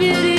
beauty.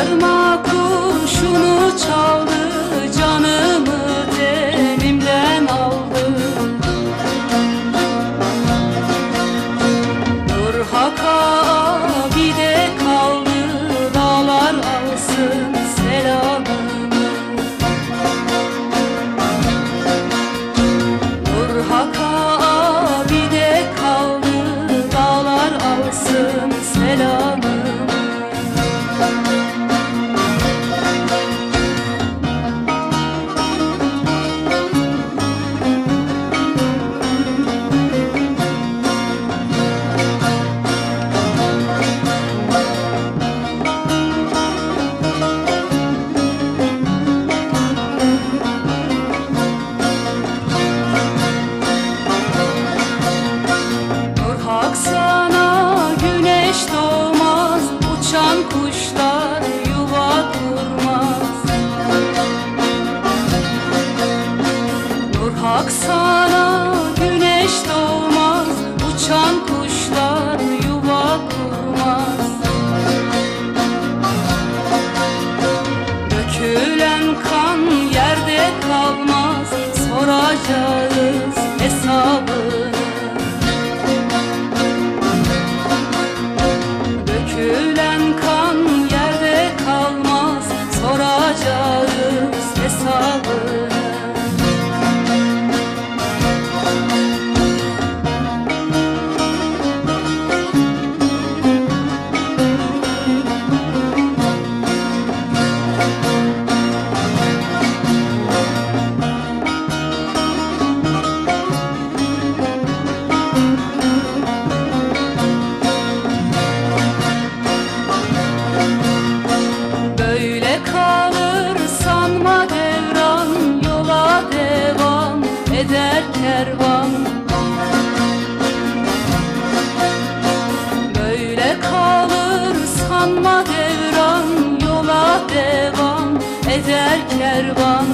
Sırma kurşunu çaldı Canımı tenimden aldı. Nur Hak'a kuşlar yuva kurmaz. Nur sana güneş doğmaz Uçan kuşlar yuva kurmaz. Dökülen kan yerde kalmaz Soracağız hesabını eder kervan. Böyle kalır sanma devran Yola devam eder kervan